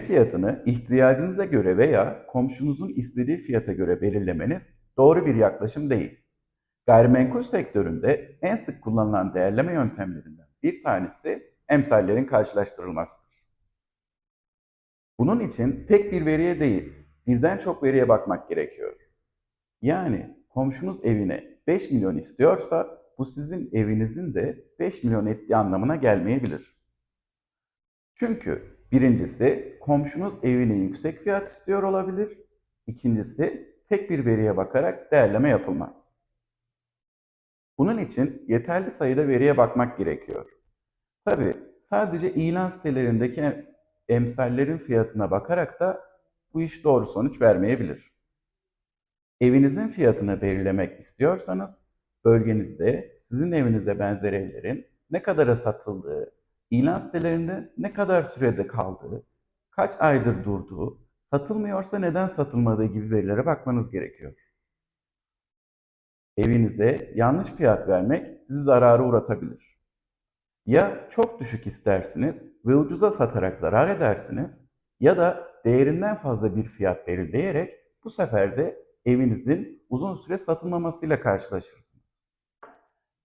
fiyatını ihtiyacınıza göre veya komşunuzun istediği fiyata göre belirlemeniz doğru bir yaklaşım değil. Gayrimenkul sektöründe en sık kullanılan değerleme yöntemlerinden bir tanesi emsallerin karşılaştırılmasıdır. Bunun için tek bir veriye değil, birden çok veriye bakmak gerekiyor. Yani komşunuz evine 5 milyon istiyorsa bu sizin evinizin de 5 milyon ettiği anlamına gelmeyebilir. Çünkü birincisi komşunuz evine yüksek fiyat istiyor olabilir. İkincisi tek bir veriye bakarak değerleme yapılmaz. Bunun için yeterli sayıda veriye bakmak gerekiyor. Tabi sadece ilan sitelerindeki emsallerin fiyatına bakarak da bu iş doğru sonuç vermeyebilir. Evinizin fiyatını belirlemek istiyorsanız bölgenizde sizin evinize benzer evlerin ne kadara satıldığı, ilan sitelerinde ne kadar sürede kaldığı, kaç aydır durduğu, satılmıyorsa neden satılmadığı gibi verilere bakmanız gerekiyor. Evinize yanlış fiyat vermek sizi zarara uğratabilir. Ya çok düşük istersiniz ve ucuza satarak zarar edersiniz ya da değerinden fazla bir fiyat belirleyerek bu sefer de evinizin uzun süre satılmamasıyla karşılaşırsınız.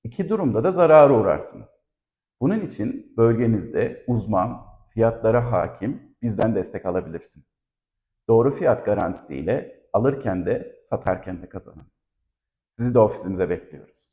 İki durumda da zarara uğrarsınız. Bunun için bölgenizde uzman, fiyatlara hakim bizden destek alabilirsiniz. Doğru fiyat garantisiyle alırken de satarken de kazanın. Sizi de ofisimize bekliyoruz.